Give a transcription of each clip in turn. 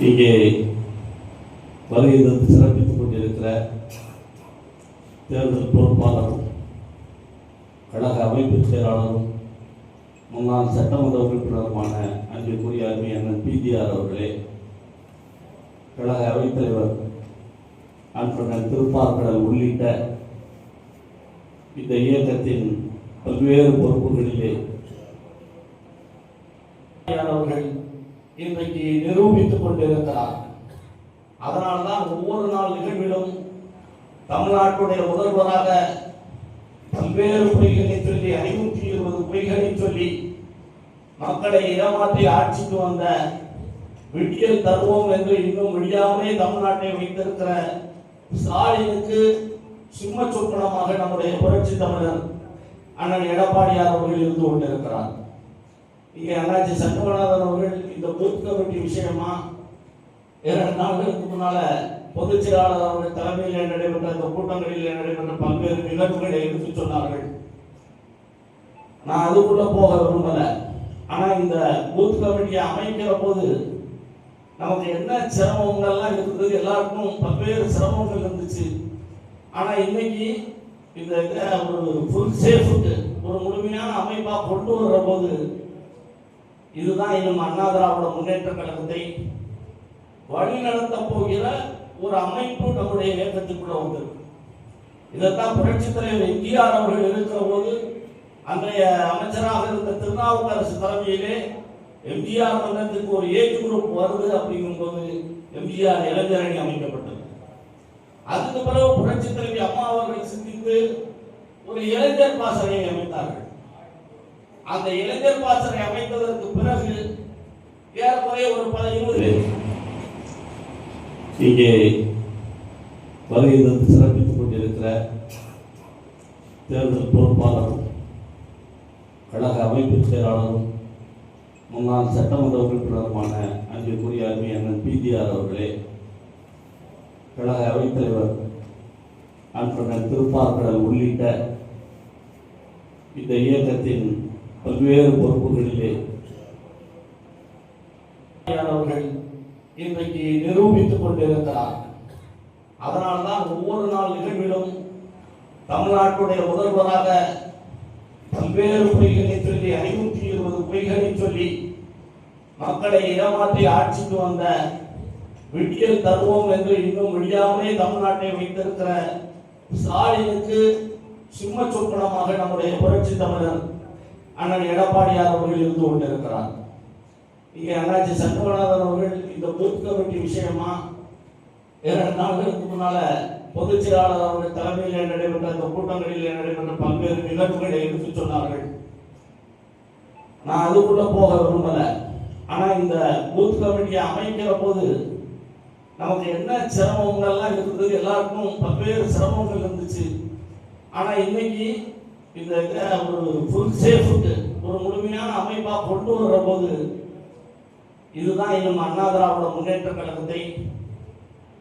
இங்கே வருகை சிறப்பித்துக் கொண்டிருக்கிற தேர்தல் பொறுப்பாளரும் கழக அமைப்பு செயலாளரும் முன்னாள் சட்டமன்ற உறுப்பினருமான அன்பிற்குரிய அருமை அண்ணன் பிஜிஆர் அவர்களே கழக அவைத்தலைவர் அன்பர்கள் திருப்பார்கடல் உள்ளிட்ட இந்த இயக்கத்தின் பல்வேறு பொறுப்புகளிலே அவர்கள் இன்றைக்கு நிரூபித்துக் கொண்டிருக்கிறார். அதனால்தான் ஒவ்வொரு நாள் நிகழ்விலும் தமிழ்நாட்டுடைய முதல்வராக பல்வேறு பொய்களை சொல்லி ஐநூற்றி இருபது பொய்களை சொல்லி மக்களை இடமாற்றி ஆட்சிக்கு வந்த விடியல் தருவோம் என்று இன்னும் விடியாமலே தமிழ்நாட்டை வைத்திருக்கிற ஸ்டாலினுக்கு சிம்ம சொப்பனமாக நம்முடைய புரட்சி தமிழர் அண்ணன் எடப்பாடியார் அவர்கள் இருந்து கொண்டிருக்கிறார். இங்கே அண்ணாச்சி சண்முகநாதன் அவர்கள் இந்த பூத் கமிட்டி விஷயமா இரண்டு நாட்களுக்கு முன்னால பொதுச் செயலாளர் அவர்கள் தலைமையில் நடைபெற்ற இந்த கூட்டங்களில் நடைபெற்ற பல்வேறு நிகழ்வுகளை எடுத்து சொன்னார்கள். நான் அதுக்குள்ள போக விரும்பல. ஆனா இந்த பூத் கமிட்டியை அமைக்கிற போது நமக்கு என்ன சிரமங்கள்லாம் இருந்தது எல்லாருக்கும் பல்வேறு சிரமங்கள் இருந்துச்சு. ஆனா இன்னைக்கு இந்த இதை ஒரு ஃபுல் சேஃப்க்கு ஒரு முழுமையான அமைப்பா கொண்டு வர்ற போது இதுதான் இன்னும் அண்ணா திராவிட முன்னேற்ற கழகத்தை வழிநடத்த போகிற ஒரு அமைப்பு நம்முடைய இயக்கத்துக்குள்ள வந்திருக்கு. இதைத்தான் புரட்சி தலைவர் எம்ஜிஆர் அவர்கள் இருக்கிற போது அன்றைய அமைச்சராக இருந்த திருநாவுக்கரசு தலைமையிலே எம்ஜிஆர் மன்றத்துக்கு ஒரு ஏஜ் குரூப் வருது அப்படிங்கும் போது எம்ஜிஆர் இளைஞரணி அமைக்கப்பட்டது. அதுக்கு பிறகு புரட்சி தலைவி அம்மா அவர்கள் சிந்தித்து ஒரு இளைஞர் பாசறையை அமைத்தார்கள். அந்த இளைஞர் பாசறை அமைத்ததற்கு பிறகு ஏறக்குறைய ஒரு பல இருபது இங்கே வருகை தந்து சிறப்பித்துக் கொண்டிருக்கிற தேர்தல் பொறுப்பாளரும் கழக அமைப்பு செயலாளரும் முன்னாள் சட்டமன்ற உறுப்பினருமான அன்பிற்குரிய அருமை அண்ணன் பிஜிஆர் அவர்களே கழக அவைத்தலைவர் அன்பர்கள் திருப்பார்கடல் உள்ளிட்ட இந்த இயக்கத்தின் பல்வேறு பொறுப்புகளிலே. அவர்கள் இன்றைக்கு நிரூபித்துக் கொண்டிருக்கிறார். அதனால்தான் ஒவ்வொரு நாள் நிகழ்விலும் தமிழ்நாட்டுடைய முதல்வராக பல்வேறு பொய்களை சொல்லி ஐநூற்றி இருபது பொய்களை சொல்லி மக்களை இடமாற்றி ஆட்சிக்கு வந்த விடியல் தருவோம் என்று இன்னும் விடியாமலே தமிழ்நாட்டை வைத்திருக்கிற ஸ்டாலினுக்கு சிம்ம சொப்பனமாக நம்முடைய புரட்சி தமிழர் அண்ணன் எடப்பாடியார் அவர்கள் இருந்து கொண்டிருக்கிறார். இங்கே அண்ணாச்சி சண்முகநாதன் அவர்கள் இந்த பூத் கமிட்டி விஷயமா இரண்டு நாட்களுக்கு முன்னால பொதுச் செயலாளர் அவர்கள் தலைமையில் நடைபெற்ற இந்த கூட்டங்களில் நடைபெற்ற பல்வேறு நிகழ்வுகளை எடுத்து சொன்னார்கள். நான் அதுக்குள்ள போக விரும்பல. ஆனா இந்த பூத் கமிட்டியை அமைக்கிற போது நமக்கு என்ன சிரமங்கள்லாம் இருந்தது? எல்லாருக்கும் பல்வேறு சிரமங்கள் இருந்துச்சு. ஆனா இன்னைக்கு இந்த ஒரு ஃபுல் சேஃப்க்கு ஒரு முழுமையான அமைப்பாக கொண்டு வர்ற போது இதுதான் இன்னும் அண்ணா திராவிட முன்னேற்ற கழகத்தை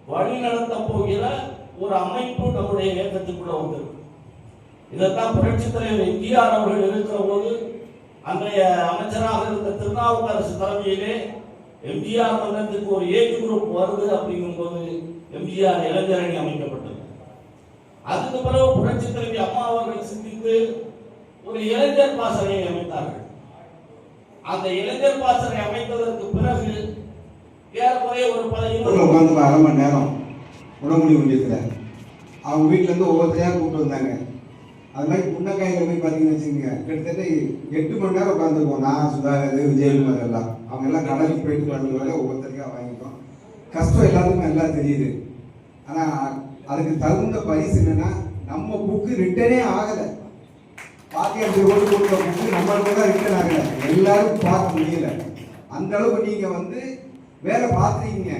வழிநடத்த போகிற ஒரு அமைப்பு நம்முடைய இயக்கத்துக்குள்ள வந்திருக்கு. இதைத்தான் புரட்சி தலைவர் எம்ஜிஆர் அவர்கள் இருக்கிற போது அன்றைய அமைச்சராக இருந்த திருநாவுக்கரசு தலைமையிலே எம்ஜிஆர் மன்றத்துக்கு ஒரு ஏஜ் குரூப் வருது அப்படிங்கும் போது எம்ஜிஆர் இளைஞரணி அமைக்கப்பட்டது. அதுக்கு பிறகு புரட்சி தலைவி அம்மா அவர்கள் சிந்தித்து ஒரு இளைஞர் பாசறையை அமைத்தார்கள். அந்த இளைஞர் பாசறை அமைத்ததற்கு பிறகு ஏறக்குறைய ஒரு பல உட்காந்து அரை மணி நேரம் உடம்புடி ஒன்றியத்தில் அவங்க வீட்டிலேருந்து ஒவ்வொருத்தரையாக கூப்பிட்டு வந்தாங்க. அது மாதிரி புண்ணக்காயில் போய் பார்த்தீங்கன்னு வச்சுக்கோங்க கிட்டத்தட்ட எட்டு மணி நேரம் உட்காந்துருக்கோம் நான் சுதாகர் விஜயகுமார் எல்லாம். அவங்க எல்லாம் கடலுக்கு போயிட்டு பண்ணுவாங்க ஒவ்வொருத்தரையாக வாங்கிட்டோம் கஷ்டம் எல்லாத்துக்கும் எல்லாம் தெரியுது. ஆனால் அதுக்கு தகுந்த பரிசு என்னன்னா நம்ம புக்கு ரிட்டனே ஆகலை. பாக்கியத்துக்கு ஓட்டு புக்கு நம்மளுக்கு தான் இருக்கிறாங்க எல்லாரும் பார்க்க முடியல. அந்த அளவுக்கு நீங்கள் வந்து வேலை பார்த்துருக்கீங்க.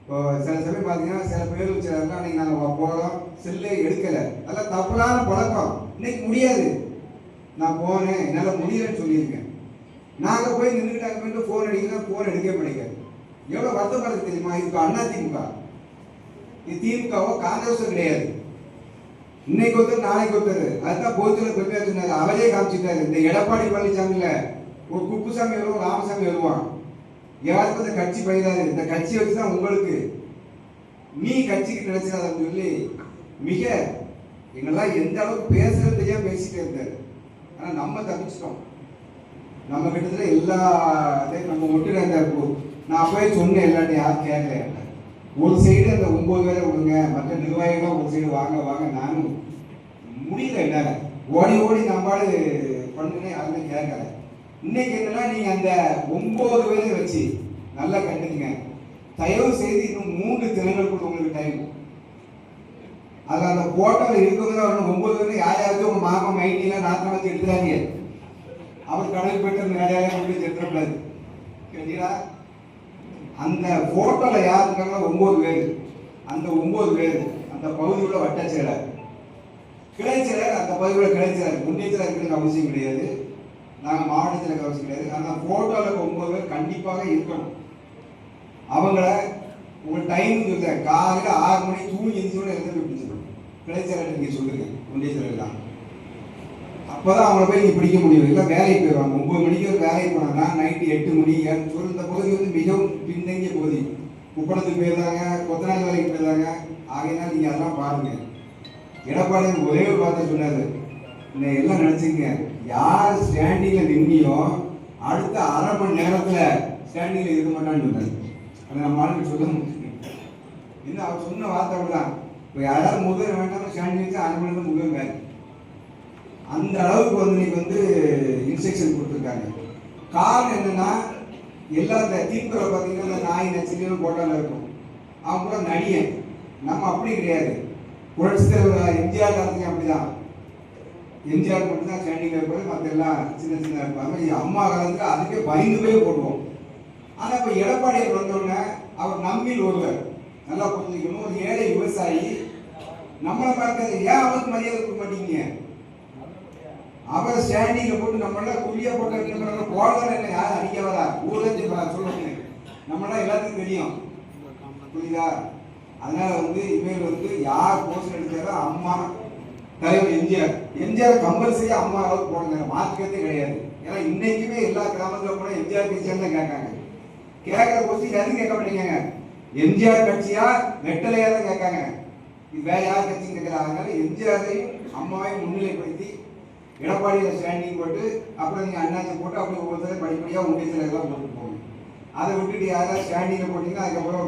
இப்போ சில சமயம் பார்த்தீங்கன்னா சில பேர் சிலர்லாம் அன்னைக்கு நாங்கள் போகிறோம் செல்லு எடுக்கலை. அதெல்லாம் தப்புலான பழக்கம். இன்னைக்கு முடியாது. நான் போனேன். என்னால் முடியலன்னு சொல்லியிருக்கேன். நாங்கள் போய் நின்றுக்கிட்டு அங்கே ஃபோன் அடிக்கலாம் ஃபோன் எடுக்கவே முடியாது எவ்வளோ வருத்தப்படுறது தெரியுமா? இப்போ அண்ணா திமுக. இது திமுகவோ காங்கிரஸோ கிடையாது. இன்னைக்கு ஒருத்தர் நாளைக்கு ஒருத்தர். அதுதான் போத்துல பெருமையா சொன்னாரு. அவரே காமிச்சிட்டாரு. இந்த எடப்பாடி பழனிசாமியில ஒரு குப்புசாமி வருவான் ராமசாமி வருவான். யாருக்கும் இந்த கட்சி பயிராது. இந்த கட்சி வச்சு தான் உங்களுக்கு நீ கட்சிக்கு நினைச்சாதன்னு சொல்லி மிக எங்கெல்லாம் எந்த அளவுக்கு பேசுறது தெரியாம பேசிட்டே இருந்தாரு. ஆனா நம்ம தப்பிச்சிட்டோம். நம்ம கிட்டத்தட்ட எல்லா நம்ம ஒட்டுறாங்க நான் அப்பவே சொன்னேன் எல்லாத்தையும் யாரும் கேட்கல ஒரு சைடு அந்த ஒன்பது பேரை விடுங்க மற்ற நிர்வாகிகளும் ஒரு சைடு வாங்க வாங்க. நானும் முடியல என்ன ஓடி ஓடி நம்மளால பண்ணுனேன் யாருமே கேட்கல. இன்னைக்கு என்னன்னா நீங்க அந்த ஒன்பது பேரை வச்சு நல்லா கண்டுங்க தயவு செய்து இன்னும் மூன்று திறன்கள் கூட உங்களுக்கு டைம் அதுல அந்த போட்டோல இருக்கிறதா தான் ஒன்பது பேர் யார் யாருக்கும் உங்க மாமா மைட்டிலாம் நாத்தம் வச்சு எடுத்துறாங்க. அவர் கடல் போயிட்டு அந்த வேலையால கொண்டு எடுத்துடக்கூடாது கேட்டீங்களா? அந்த ஃபோட்டோவில் யார் இருக்காங்களோ ஒன்பது பேர்? அந்த ஒம்பது பேர் அந்த பகுதியோட வட்ட செயலர் கிளை செயலர் அந்த பகுதியோட கிளை செயலர் முன்னேற்றத்தில் அவசியம் கிடையாது. நாங்கள் மாவட்டத்தில் இருக்க அவசியம் கிடையாது. அந்த ஃபோட்டோவில் ஒம்பது பேர் கண்டிப்பாக இருக்கணும். அவங்கள உங்கள் டைம் சொல்லுங்கள் காலையில் ஆறு மணிக்கு தூங்கி எந்திரிச்சோட எழுந்து போய் பிடிச்சிடும் கிளை செயலர் நீங்க சொல்லுங்க. முன்னே செயலர் அப்போதான் அவங்கள போய் நீங்கள் பிடிக்க முடியும். இல்லை வேலைக்கு போயிடுவாங்க ஒன்பது மணிக்கு ஒரு வேலைக்கு போனாங்கன்னா நைட்டு எட்டு மணி ஏன்னு சொல்லி இந்த பகுதி வந்து மிகவும் பின்தங்கிய பகுதி. குப்பணத்துக்கு போயிருந்தாங்க கொத்தனார் வேலைக்கு போயிருந்தாங்க. ஆகையினால் நீங்கள் அதெல்லாம் பாருங்கள் எடப்பாடி ஒரே ஒரு வார்த்தை சொன்னார். இந்த எல்லாம் நினச்சிங்க யார் ஸ்டாண்டிங்கில் நின்னியோ அடுத்த அரை மணி நேரத்தில் ஸ்டாண்டிங்கில் இருக்க மாட்டான்னு சொன்னார். அதை நம்ம ஆளுக்கு சொல்ல முடியும் என்ன அவர் சொன்ன வார்த்தை அப்படிதான். இப்போ யாராவது முதல் வேண்டாம் ஸ்டாண்டிங் வச்சு அரை மணி நேரம் முதல் வேறு அந்த அளவுக்கு வந்து இன்னைக்கு வந்து இன்ஸ்ட்ரக்ஷன் கொடுத்துருக்காங்க. காரணம் என்னன்னா எல்லா இந்த தீர்ப்புல பார்த்தீங்கன்னா இந்த நாய் நச்சுன்னு போட்டால இருக்கும். அவங்க கூட நடிகன் நம்ம அப்படி கிடையாது. புரட்சி தலைவர் எம்ஜிஆர் காலத்துலையும் அப்படிதான். எம்ஜிஆர் மட்டும்தான் தான் ஸ்டாண்டிங்ல இருப்பாரு மற்ற எல்லாம் சின்ன சின்ன இருப்பாங்க. இது அம்மா காலத்துல அதுக்கே பயந்து போய் போடுவோம். ஆனா இப்ப எடப்பாடியார் வந்தோடனே அவர் நம்மில் ஒருவர். நல்லா புரிஞ்சுக்கணும். ஒரு ஏழை விவசாயி. நம்மளை பார்க்கறது ஏன் அவருக்கு மரியாதை கொடுக்க மாட்டீங்க? அவர் ஸ்டாண்டிங்ல போட்டு நம்மள குழிய போட்டு இருக்கிற போடுறது என்ன? யாரும் அடிக்க வரா ஊர்ல சொல்லுங்க. நம்மளாம் எல்லாத்துக்கும் தெரியும். புரியுதா? அதனால வந்து இனிமேல் வந்து யார் போஸ்ட் எடுத்தாரோ அம்மா தலைவர் எம்ஜிஆர். எம்ஜிஆர் கம்பல்சரியா அம்மா அளவுக்கு போடுங்க மாற்றுக்கிறதே கிடையாது. ஏன்னா இன்னைக்குமே எல்லா கிராமத்துல கூட எம்ஜிஆர் கட்சியாக தான் கேட்காங்க? கேட்கற கொஸ்டின் எதுவும் கேட்க மாட்டேங்க எம்ஜிஆர் கட்சியா வெட்டலையா தான் கேட்காங்க. இது வேற யார் கட்சின்னு கேட்கறாங்க அதனால எம்ஜிஆரையும் அம்மாவையும் முன்னிலைப்படுத்தி எடப்பாடி ஸ்டாண்டிங் போட்டு அப்புறம் நீங்கள் அண்ணாச்சி போட்டு அப்படி ஒவ்வொருத்தரும் படிப்படியா உண்டியத்தில் எல்லாம் போட்டு போகணும். அதை விட்டுட்டு யாராவது ஸ்டாண்டிங்கில் போட்டிங்கன்னா அதுக்கப்புறம்